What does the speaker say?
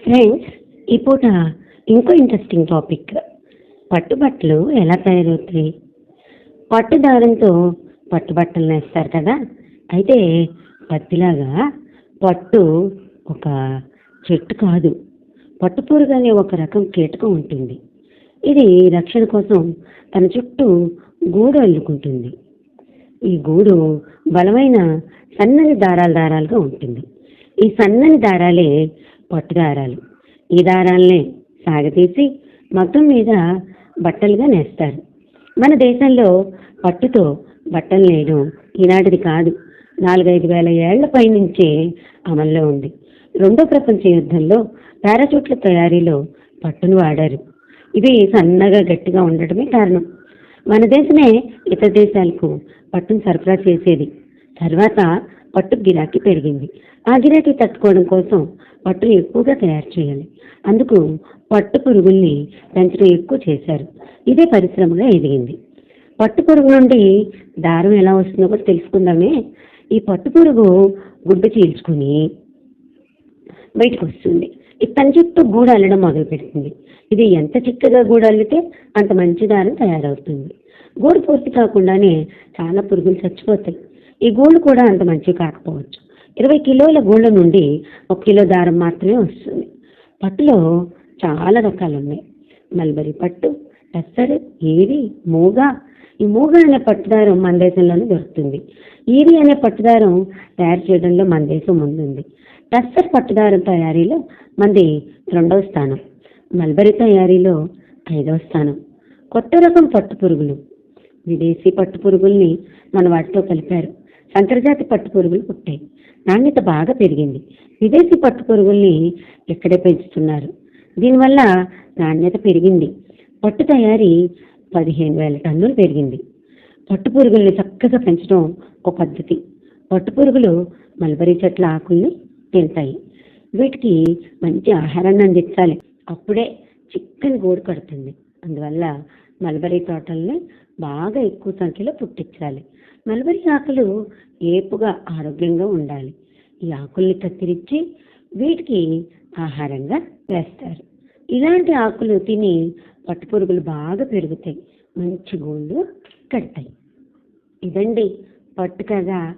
Friends ఈ పూట ఇంకో ఇంట్రెస్టింగ్ టాపిక్ పట్టుబట్టలు ఎలా తయారవుతాయి? పట్టు దారంతో పట్టుబట్టలు నేస్తారు కదా? అయితే పత్తిలాగా పట్టు ఒక చెట్టు కాదు. పట్టుపురుగు అనే ఒక రకం కీటకం ఉంటుంది. ఇది రక్షణ కోసం తన చుట్టూ గూడు అల్లుకుంటుంది. ఈ గూడు బలమైన సన్నని దారాల దారాలుగా ఉంటుంది. ఈ సన్నని దారాలే పట్టు దారాలు ఈ దారాలనే సాగతీసి మొత్తం మీద బట్టలుగా నేస్తారు. మన దేశంలో పట్టుతో బట్టలు నేయడం ఈనాటిది కాదు. నాలుగైదు వేల ఏళ్ళ పైనుంచే అమల్లో ఉంది. రెండో ప్రపంచ యుద్ధంలో పారాచూట్ల తయారీలో పట్టును వాడారు. ఇవి సన్నగా గట్టిగా ఉండటమే కారణం. మన దేశమే ఇతర దేశాలకు పట్టును సరఫరా చేసేది. తర్వాత పట్టు గిరాకీ పెరిగింది. ఆ గిరాకీ తట్టుకోవడం కోసం పట్టును ఎక్కువగా తయారు చేయాలి. అందుకు పట్టు పురుగుల్ని పెంచడం ఎక్కువ చేశారు. ఇదే పరిశ్రమగా ఎదిగింది. పట్టు పురుగు నుండి దారం ఎలా వస్తుందో కూడా తెలుసుకుందామే. ఈ పట్టు పురుగు గుడ్డు చీల్చుకుని బయటకు వస్తుంది. తన చుట్టూ గూడు అల్లడం మొదలు పెడుతుంది. ఇది ఎంత చిక్కగా గూడు అల్లితే అంత మంచి దారం తయారవుతుంది. గూడు పూర్తి కాకుండానే చాలా పురుగులు చచ్చిపోతాయి. ఈ గోల్డ్ కూడా అంత మంచివి కాకపోవచ్చు. ఇరవై కిలోల గూళ్ళ నుండి ఒక కిలో దారం మాత్రమే వస్తుంది. పట్టులో చాలా రకాలు ఉన్నాయి. మల్బరీ పట్టు టస్సర్ ఏరి మూగ. ఈ మూగ అనే పట్టుదారం మన దేశంలోనే దొరుకుతుంది. ఈరి అనే పట్టుదారం తయారు చేయడంలో మన దేశం ముందుంది. టస్సర్ పట్టుదారం తయారీలో మనది రెండవ స్థానం. మల్బరీ తయారీలో ఐదవ స్థానం. కొత్త రకం పట్టు పురుగులు. విదేశీ పట్టు పురుగుల్ని మన వాటితో కలిపారు. సంకరజాతి పట్టు పురుగులు పుట్టాయి. నాణ్యత బాగా పెరిగింది. విదేశీ పట్టు పురుగుల్ని ఇక్కడే పెంచుతున్నారు. దీనివల్ల నాణ్యత పెరిగింది. పట్టు తయారీ పదిహేను వేల టన్నులు పెరిగింది. పట్టు పురుగుల్ని చక్కగా పెంచడం ఒక పద్ధతి. పట్టు పురుగులు మల్బరీ చెట్ల ఆకుల్ని తింటాయి వీటికి మంచి ఆహారాన్ని అందించాలి. అప్పుడే చిక్కని గోడు కడుతుంది. అందువల్ల మల్బరీ తోటల్ని బాగా ఎక్కువ సంఖ్యలో పుట్టించాలి. మల్బరీ ఆకులు ఏపుగా ఆరోగ్యంగా ఉండాలి. ఈ ఆకుల్ని కత్తిరించి వీటికి ఆహారంగా వేస్తారు. ఇలాంటి ఆకులు తిని పట్టుపురుగులు బాగా పెరుగుతాయి. మంచి గూళ్ళు కడతాయి. ఇదండి పట్టు కథ